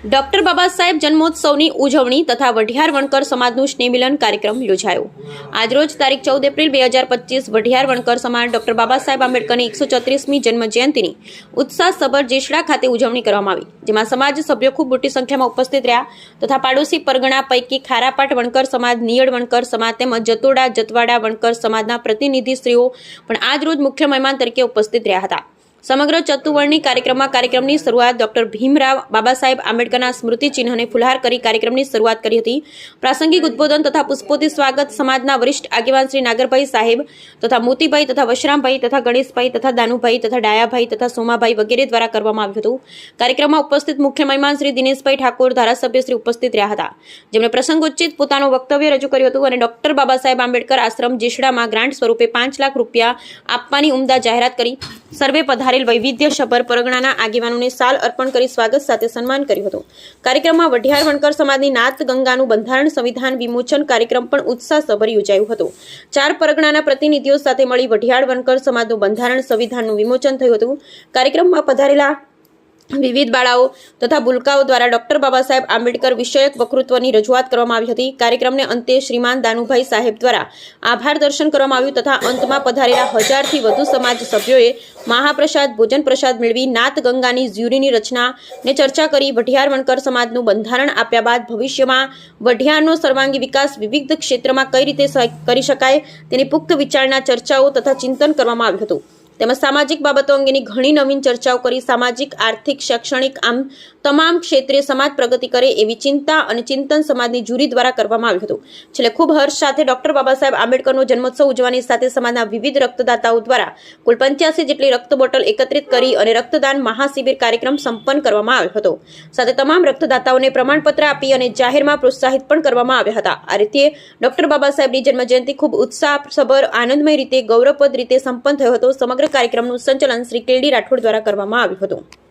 Doctor Baba Saheb જન્મોત્સવની ઉજવણી તથા વઢિયાર વણકર સમાજનું સ્નેહમિલન કાર્યક્રમ યોજાયો. આજરોજ તારીખ ચૌદ એપ્રિલ બે હજાર પચીસ વઢિયાર વણકર સમાજ ડોક્ટર બાબા સાહેબ આંબેડકરની એકસો ચોત્રીસમી જન્મ જયંતિની ઉત્સાહસભર જેસડા ખાતે ઉજવણી કરવામાં આવી, જેમાં સમાજ સભ્યો ખૂબ મોટી સંખ્યામાં ઉપસ્થિત રહ્યા તથા પાડોશી પરગણા પૈકી ખારાપાટ વણકર સમાજ નિયડ વણકર સમાજ તેમજ જતોડા જતવાડા વણકર સમાજના પ્રતિનિધિશ્રીઓ પણ આજરોજ મુખ્ય મહેમાન તરીકે ઉપસ્થિત રહ્યા હતા. સમગ્ર ચતુવર્ણી કાર્યક્રમમાં કાર્યક્રમની શરૂઆત ડોક્ટર ભીમરાવ બાબા સાહેબ આંબેડકરના સ્મૃતિ ચિહ્નને ફુલહાર કરી કાર્યક્રમની શરૂઆત કરી હતી. પ્રાસંગિક ઉદબોધન તથા પુષ્પોથી સ્વાગત સમાજના વરિષ્ઠ આગેવાન શ્રી નાગરભાઈ સાહેબ તથા મોતીભાઈ તથા વશરામભાઈ તથા ગણેશભાઈ તથા દાનુભાઈ તથા ડાયાભાઈ તથા સોમાભાઈ વગેરે દ્વારા કરવામાં આવ્યું હતું. કાર્યક્રમમાં ઉપસ્થિત મુખ્ય મહેમાન શ્રી દિનેશભાઈ ઠાકોર, ધારાસભ્ય શ્રી ઉપસ્થિત રહ્યા હતા. જેમણે પ્રસંગોચિત પોતાનું વક્તવ્ય રજૂ કર્યું હતું અને ડોક્ટર બાબા સાહેબ આંબેડકર આશ્રમ જીશડામાં ગ્રાન્ટ સ્વરૂપે પાંચ લાખ રૂપિયા આપવાની ઉમદા જાહેરાત કરી. સર્વે પધારેલ વૈવિધ્યસભર પરગણાના આગેવાનોને સાલ અર્પણ કરી સ્વાગત સાથે સન્માન કર્યું હતું. કાર્યક્રમમાં વઢિયાર વણકર સમાજની નાત ગંગાનું બંધારણ સંવિધાન વિમોચન કાર્યક્રમ પણ ઉત્સાહસભર યોજાયું હતું. ચાર પરગણાના પ્રતિનિધિઓ સાથે મળી વઢિયાર વણકર સમાજનું બંધારણ સંવિધાનનું વિમોચન થયું હતું. કાર્યક્રમમાં પધારેલા વિવિધ બાળાઓ તથા ભૂલકાઓ દ્વારા ડોક્ટર બાબા સાહેબ આંબેડકર વિષયક વકૃત્વની રજૂઆત કરવામાં આવી હતી. કાર્યક્રમને અંતે શ્રીમાન દાનુભાઈ સાહેબ દ્વારા આભાર દર્શન કરવામાં આવ્યું તથા અંતમાં પધારેલા હજારથી વધુ સમાજ સભ્યોએ મહાપ્રસાદ, ભોજન પ્રસાદ મેળવી નાત ગંગાની જ્યુરીની રચનાને ચર્ચા કરી વઢિયાર વણકર સમાજનું બંધારણ આપ્યા બાદ ભવિષ્યમાં વઢિયારનો સર્વાંગી વિકાસ વિવિધ ક્ષેત્રમાં કઈ રીતે કરી શકાય તેની પુખ્ત વિચારણા, ચર્ચાઓ તથા ચિંતન કરવામાં આવ્યું હતું. તેમજ સામાજિક બાબતો અંગેની ઘણી નવીન ચર્ચાઓ કરી, સામાજિક, આર્થિક, શૈક્ષણિક, આમ તમામ ક્ષેત્રે સમાજ પ્રગતિ કરે એવી ચિંતા અને ચિંતન સમાજની જુરી દ્વારા કરવામાં આવ્યું હતું. છેલ્લે ખૂબ હર્ષ સાથે ડોક્ટર બાબા સાહેબ આંબેડકરનો જન્મોત્સવ ઉજવવાની સાથે સમાજના વિવિધ રક્તદાતાઓ દ્વારા કુલ પંચ્યાસી જેટલી રક્ત બોટલ એકત્રિત કરી અને રક્તદાન મહાશિબિર કાર્યક્રમ સંપન્ન કરવામાં આવ્યો હતો. સાથે તમામ રક્તદાતાઓને પ્રમાણપત્ર આપી અને જાહેરમાં પ્રોત્સાહિત પણ કરવામાં આવ્યા હતા. આ રીતે ડોક્ટર બાબા સાહેબની જન્મજયંતિ ખૂબ ઉત્સાહસભર, આનંદમય રીતે ગૌરવપદ રીતે સંપન્ન થયો હતો. સમગ્ર કાર્યક્રમનું સંચાલન શ્રી કેલડી રાઠોડ દ્વારા કરવામાં આવ્યું હતું.